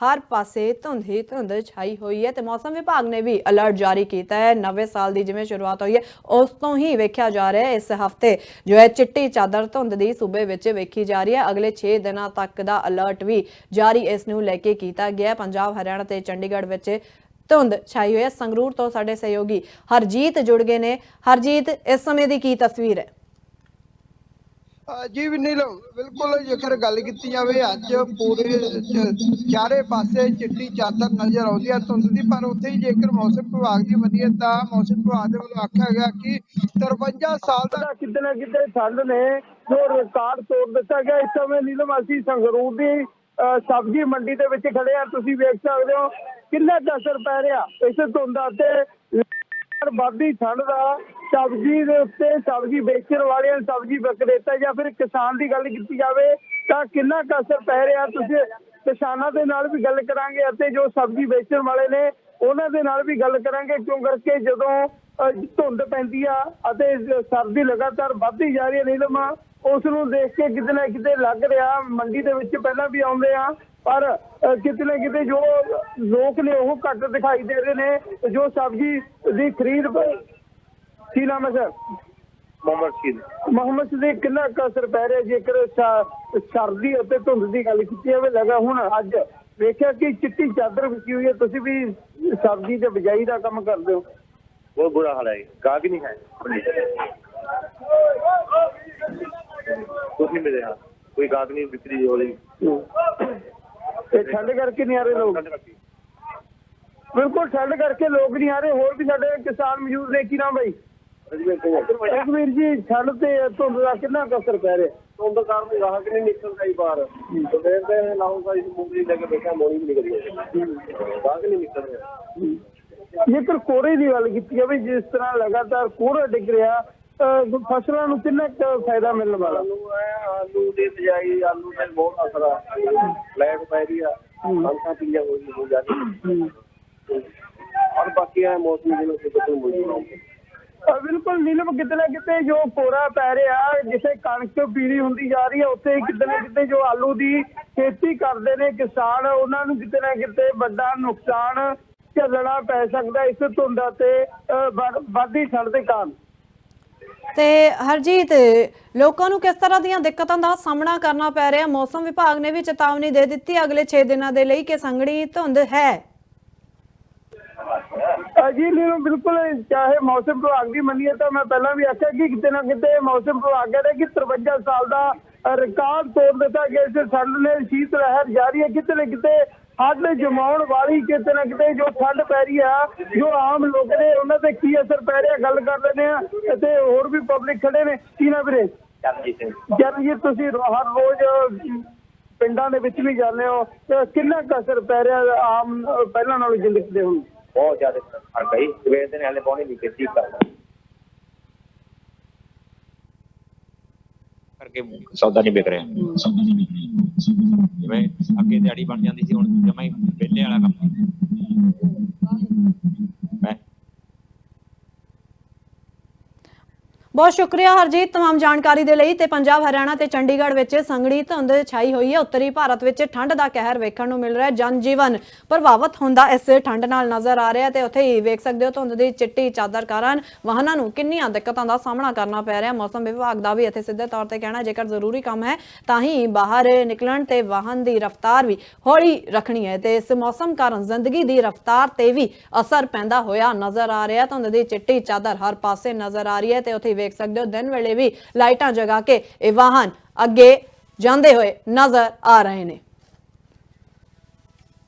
ਹਰ ਪਾਸੇ ਧੁੰਦ ਹੀ ਧੁੰਦ ਛਾਈ ਹੋਈ ਹੈ ਤੇ ਮੌਸਮ ਵਿਭਾਗ ਨੇ ਵੀ ਅਲਰਟ ਜਾਰੀ ਕੀਤਾ ਹੈ। ਨਵੇਂ ਸਾਲ ਦੀ ਜਿਵੇਂ ਸ਼ੁਰੂਆਤ ਹੋਈ ਹੈ, ਉਸ ਤੋਂ ਹੀ ਵੇਖਿਆ ਜਾ ਰਿਹਾ ਹੈ। ਇਸ ਹਫ਼ਤੇ ਜੋ ਹੈ ਚਿੱਟੀ ਚਾਦਰ ਧੁੰਦ ਦੀ ਸੂਬੇ ਵਿੱਚ ਵੇਖੀ ਜਾ ਰਹੀ ਹੈ। ਅਗਲੇ 6 ਦਿਨਾਂ ਤੱਕ ਦਾ ਅਲਰਟ ਵੀ ਜਾਰੀ ਇਸ ਨੂੰ ਲੈ ਕੇ ਕੀਤਾ ਗਿਆ ਪੰਜਾਬ, ਹਰਿਆਣਾ ਤੇ ਚੰਡੀਗੜ੍ਹ ਵਿੱਚ ਧੁੰਦ ਛਾਈ ਹੋਈ ਹੈ। ਸੰਗਰੂਰ ਤੋਂ ਸਾਡੇ ਸਹਿਯੋਗੀ ਹਰਜੀਤ ਜੁੜ ਗਏ ਨੇ। ਹਰਜੀਤ, ਇਸ ਸਮੇਂ ਦੀ ਕੀ ਤਸਵੀਰ ਹੈ? ਜੀ ਵੀ ਨੀਲਮ ਬਿਲਕੁਲ ਜੇਕਰ ਗੱਲ ਕੀਤੀ ਜਾਵੇ, ਅੱਜ ਪੂਰੇ ਚਾਰੇ ਪਾਸੇ ਚਿੱਟੀ ਚਾਦਰ ਨਜ਼ਰ ਆਉਂਦੀ ਹੈ ਧੁੰਦ ਦੀ, ਪਰ ਉੱਥੇ ਹੀ ਜੇਕਰ ਮੌਸਮ ਵਿਭਾਗ ਦੀ ਮੰਨੀਏ ਤਾਂ ਮੌਸਮ ਵਿਭਾਗ ਦੇ ਵੱਲੋਂ ਆਖਿਆ ਗਿਆ ਕਿ 53 ਸਾਲ ਦਾ ਕਿਤੇ ਨਾ ਕਿਤੇ ਠੰਡ ਨੇ ਜੋ ਰਿਕਾਰਡ ਤੋੜ ਦਿੱਤਾ ਗਿਆ। ਇਸ ਸਮੇਂ ਨੀਲਮ, ਅਸੀਂ ਸੰਗਰੂਰ ਦੀ ਸਬਜ਼ੀ ਮੰਡੀ ਦੇ ਵਿੱਚ ਖੜੇ ਆ। ਤੁਸੀਂ ਵੇਖ ਸਕਦੇ ਹੋ ਕਿੰਨਾ ਕੁ ਅਸਰ ਪੈ ਰਿਹਾ ਇਸ ਧੁੰਦ ਅਤੇ ਵੱਧਦੀ ਠੰਡ ਦਾ ਸਬਜ਼ੀ ਦੇ ਉੱਤੇ ਸਬਜ਼ੀ ਵੇਚਣ ਵਾਲਿਆਂ ਸਬਜ਼ੀ ਵਿਕਰੇਤਾ ਜਾਂ ਫਿਰ ਕਿਸਾਨ ਦੀ ਗੱਲ ਕੀਤੀ ਜਾਵੇ ਤਾਂ ਕਿੰਨਾ ਕੁ ਅਸਰ ਪੈ ਰਿਹਾ? ਤੁਸੀਂ ਕਿਸਾਨਾਂ ਦੇ ਨਾਲ ਵੀ ਗੱਲ ਕਰਾਂਗੇ ਅਤੇ ਜੋ ਸਬਜ਼ੀ ਵੇਚਣ ਵਾਲੇ ਨੇ ਉਹਨਾਂ ਦੇ ਨਾਲ ਵੀ ਗੱਲ ਕਰਾਂਗੇ। ਕਿਉਂ? ਕਰਕੇ ਜਦੋਂ ਧੁੰਦ ਪੈਂਦੀ ਆ ਅਤੇ ਸਰਦੀ ਲਗਾਤਾਰ ਵੱਧਦੀ ਜਾ ਰਹੀ ਹੈ। ਨੀਲਮ ਉਸ ਨੂੰ ਦੇਖ ਕੇ ਕਿਤੇ ਨਾ ਕਿਤੇ ਲੱਗ ਰਿਹਾ ਮੰਡੀ ਦੇ ਵਿੱਚ ਪਹਿਲਾਂ ਵੀ ਆਉਂਦੇ ਆ ਪਰ ਕਿਤੇ ਨਾ ਕਿਤੇ ਜੋ ਲੋਕ ਨੇ ਉਹ ਘੱਟ ਦਿਖਾਈ ਦੇ ਰਹੇ ਨੇ ਜੋ ਸਬਜ਼ੀ ਦੀ ਖਰੀਦ ਕੀ ਨਾਮ ਹੈ ਸਰ? ਮੁਹੰਮਦ ਸ਼ੀਦ ਮੁਹੰਮਦ ਸਦੀਕ ਕਿੰਨਾ ਕੁ ਅਸਰ ਪੈ ਰਿਹਾ ਜੇਕਰ ਸਰਦੀ ਅਤੇ ਧੁੰਦ ਦੀ ਗੱਲ ਕੀਤੀ ਜਾਵੇ ਲਗਾ ਹੁਣ ਅੱਜ ਵੇਖਿਆ ਕਿ ਚਿੱਟੀ ਚਾਦਰ ਵਿਛੀ ਹੋਈ ਹੈ ਤੁਸੀਂ ਵੀ ਸਬਜ਼ੀ ਤੇ ਬਿਜਾਈ ਦਾ ਕੰਮ ਕਰਦੇ ਹੋ? ਬਹੁਤ ਬੁਰਾ ਹਾਲ ਹੈ ਗਾਹਕ ਨਹੀਂ ਹੈ। ਕੁਝ ਨਹੀਂ ਮਿਲ ਰਿਹਾ ਕੋਈ ਗਾਹਕ ਨਹੀਂ ਵਿਕਰੀ ਹੋ। ਰਹੀ ਤੇ ਠੰਡ ਕਰਕੇ ਨਹੀਂ ਆ ਰਹੇ ਲੋਕ? ਬਿਲਕੁਲ ਠੰਡ ਕਰਕੇ ਲੋਕ ਨਹੀਂ ਆ ਰਹੇ। ਹੋਰ ਵੀ ਸਾਡੇ ਕਿਸਾਨ ਮੌਜੂਦ ਨੇ। ਕੀ ਨਾਮ ਬਾਈ? ਰਘਵੀਰ ਜੀ ਠੰਡ ਤੇ ਧੁੰਦ ਦਾ ਕਿੰਨਾ ਕੁ ਅਸਰ ਪੈ ਰਿਹਾ? ਧੁੰਦ ਕਾਰਨ ਗਾਹਕ ਨਹੀਂ ਨਿਕਲਦਾ ਹੀ ਬਾਹਰ। ਸਵੇਰ ਦੇ ਲਾਉਂਗਾ ਇਸ ਮੂੰਗੀ ਲੈ ਕੇ ਬੈਠਾ ਮੋਣੀ ਵੀ ਨਿਕਲ ਗਈ ਗਾਹਕ ਨਹੀਂ ਨਿਕਲ ਰਿਹਾ। ਜੇਕਰ ਕੋਰੇ ਦੀ ਗੱਲ ਕੀਤੀ ਜਾਵੇ ਜਿਸ ਤਰ੍ਹਾਂ ਲਗਾਤਾਰ ਕੋਹਰਾ ਡਿੱਗ ਰਿਹਾ ਅਹ ਫਸਲਾਂ ਨੂੰ ਕਿੰਨਾ ਕੁ ਫਾਇਦਾ ਮਿਲਣ ਵਾਲਾ? ਆਲੂ ਹੈ ਆਲੂ ਦੀ ਬਜਾਈ ਆਲੂ ਤੇ ਬਹੁਤ ਅਸਰ। ਆ ਲੈਟ ਪੈ ਰਹੀ ਆ। ਸੰਸਾਂ ਪੀਲੀਆਂ ਹੋ ਗਈ ਹੋ। ਜਾਂਦੀ ਔਰ ਬਾਕੀ ਹੈ ਮੌਸਮੀ ਜਿਹਨੂੰ ਕਿਤੇ ਮੌਜੂਦ ਅਹ ਬਿਲਕੁਲ ਨੀਲਮ ਕਿਤੇ ਨਾ ਕਿਤੇ ਜੋ ਕੋਰਾ ਪੈ ਰਿਹਾ ਜਿੱਥੇ ਕਣਕ ਪੀਲੀ ਹੁੰਦੀ ਜਾ ਰਹੀ ਹੈ ਉੱਥੇ ਕਿਤੇ ਨਾ ਕਿਤੇ ਜੋ ਆਲੂ ਦੀ ਖੇਤੀ ਕਰਦੇ ਨੇ ਕਿਸਾਨ ਉਹਨਾਂ ਨੂੰ ਕਿਤੇ ਨਾ ਕਿਤੇ ਵੱਡਾ ਨੁਕਸਾਨ ਝੱਲਣਾ ਪੈ ਸਕਦਾ ਇਸ ਧੁੰਦ ਤੇ ਵੱਧਦੀ ਠੰਡ ਦੇ ਕਾਰਨ। ਤੇ ਹਰਜੀਤ, ਲੋਕਾਂ ਨੂੰ ਕਿਸ ਤਰ੍ਹਾਂ ਦੀਆਂ ਦਿੱਕਤਾਂ ਦਾ ਸਾਹਮਣਾ ਕਰਨਾ ਪੈ ਰਿਹਾ? ਮੌਸਮ ਵਿਭਾਗ ਨੇ ਵੀ ਚੇਤਾਵਨੀ ਦੇ ਦਿੱਤੀ, ਅਗਲੇ 6 ਦਿਨਾਂ ਦੇ ਲਈ ਕਿ ਸੰਘਣੀ ਧੁੰਦ ਹੈ। ਅਹ ਜੀ ਨੀਲਮ ਬਿਲਕੁਲ ਚਾਹੇ ਮੌਸਮ ਵਿਭਾਗ ਦੀ ਮੰਨੀਏ ਤਾਂ ਮੈਂ ਪਹਿਲਾਂ ਵੀ ਆਖਿਆ ਕਿ ਕਿਤੇ ਨਾ ਕਿਤੇ ਮੌਸਮ ਵਿਭਾਗ ਕਹਿੰਦਾ ਕਿ 53 ਸਾਲ ਦਾ ਰਿਕਾਰਡ ਤੋੜ ਦਿੱਤਾ ਗਿਆ ਇਸ ਠੰਡ ਨੇ ਸ਼ੀਤ ਲਹਿਰ ਜਾਰੀ ਹੈ। ਕਿਤੇ ਨਾ ਕਿਤੇ ਹੱਡ ਜਮਾਉਣ ਵਾਲੀ ਕਿਤੇ ਨਾ ਕਿਤੇ ਜੋ ਠੰਡ ਪੈ ਰਹੀ ਆ ਜੋ ਆਮ ਲੋਕ ਨੇ ਉਹਨਾਂ ਤੇ ਕੀ ਅਸਰ ਪੈ ਰਿਹਾ? ਗੱਲ ਕਰ ਲੈਂਦੇ ਆ ਤੇ ਹੋਰ ਵੀ ਪਬਲਿਕ ਖੜੇ ਨੇ। ਕੀ ਨਾ ਵੀਰੇ? ਚਰਨਜੀਤ ਸਿੰਘ। ਜਦ ਜੀ ਤੁਸੀਂ ਹਰ ਰੋਜ਼ ਪਿੰਡਾਂ ਦੇ ਵਿੱਚ ਵੀ ਜਾਂਦੇ ਹੋ। ਕਿੰਨਾ ਅਸਰ ਪੈ ਰਿਹਾ ਆਮ ਪਹਿਲਾਂ ਨਾਲੋਂ ਜ਼ਿੰਦਗੀ ਦੇ ਹੁਣ? ਬਹੁਤ ਜ਼ਿਆਦਾ ਫ਼ਰਕ ਹੈ। ਸਵੇਰ ਦੇ ਨਾਲੇ ਪਾਣੀ ਨਹੀਂ ਕੀਤੀ ਕਰਦਾ ਕਰਕੇ ਸੌਦਾ ਨਹੀਂ ਵਿਕ ਰਿਹਾ। ਜਿਵੇਂ ਅੱਗੇ ਦਿਹਾੜੀ ਬਣ ਜਾਂਦੀ ਸੀ ਹੁਣ ਜਮਾ ਹੀ ਵਿਹਲੇ ਵਾਲਾ ਕੰਮ ਬਹੁਤ ਸ਼ੁਕਰੀਆ ਹਰਜੀਤ तमाम ਜਾਣਕਾਰੀ ਦੇ ਲਈ ਤੇ ਪੰਜਾਬ ਹਰਿਆਣਾ ਤੇ ਚੰਡੀਗੜ੍ਹ ਵਿੱਚ ਸੰਘਣੀ ਧੁੰਦ ਛਾਈ ਹੋਈ ਹੈ ਉੱਤਰੀ ਭਾਰਤ ਵਿੱਚ ਠੰਡ ਦਾ ਕਹਿਰ ਵੇਖਣ ਨੂੰ ਮਿਲ ਰਿਹਾ ਹੈ ਜਨਜੀਵਨ ਪ੍ਰਭਾਵਿਤ ਹੁੰਦਾ ਇਸ ਠੰਡ ਨਾਲ ਨਜ਼ਰ ਆ ਰਿਹਾ ਹੈ ਤੇ ਉੱਥੇ ਹੀ ਵੇਖ ਸਕਦੇ ਹੋ ਧੁੰਦ ਦੀ ਚਿੱਟੀ ਚਾਦਰ ਕਾਰਨ ਵਾਹਨਾਂ ਨੂੰ ਕਿੰਨੀਆਂ ਦਿੱਕਤਾਂ ਦਾ ਸਾਹਮਣਾ ਕਰਨਾ ਪੈ ਰਿਹਾ ਹੈ। ਮੌਸਮ ਵਿਭਾਗ ਦਾ ਵੀ ਇੱਥੇ ਸਿੱਧੇ ਤੌਰ ਤੇ ਕਹਿਣਾ ਹੈ, ਜੇਕਰ ਜ਼ਰੂਰੀ ਕੰਮ ਹੈ ਤਾਂ ਹੀ ਬਾਹਰ ਨਿਕਲਣ ਤੇ ਵਾਹਨ ਦੀ ਰਫ਼ਤਾਰ ਵੀ ਹੌਲੀ ਰੱਖਣੀ ਹੈ ਤੇ ਇਸ ਮੌਸਮ ਕਾਰਨ ਜ਼ਿੰਦਗੀ ਦੀ ਰਫ਼ਤਾਰ ਤੇ ਵੀ ਅਸਰ ਪੈਂਦਾ ਹੋਇਆ ਨਜ਼ਰ ਆ ਰਿਹਾ ਹੈ। ਧੁੰਦ ਦੀ ਚਿੱਟੀ ਚਾਦਰ ਹਰ ਪਾਸੇ ਨਜ਼ਰ ਆ ਰਹੀ ਹੈ ਤੇ ਉੱਥੇ ਹੀ ਸਕਦੇ ਹੋ, ਦਿਨ ਵੇਲੇ ਵੀ ਲਾਈਟਾਂ ਜਗਾ ਕੇ ਇਹ ਵਾਹਨ ਅੱਗੇ ਜਾਂਦੇ ਹੋਏ ਨਜ਼ਰ ਆ ਰਹੇ ਨੇ।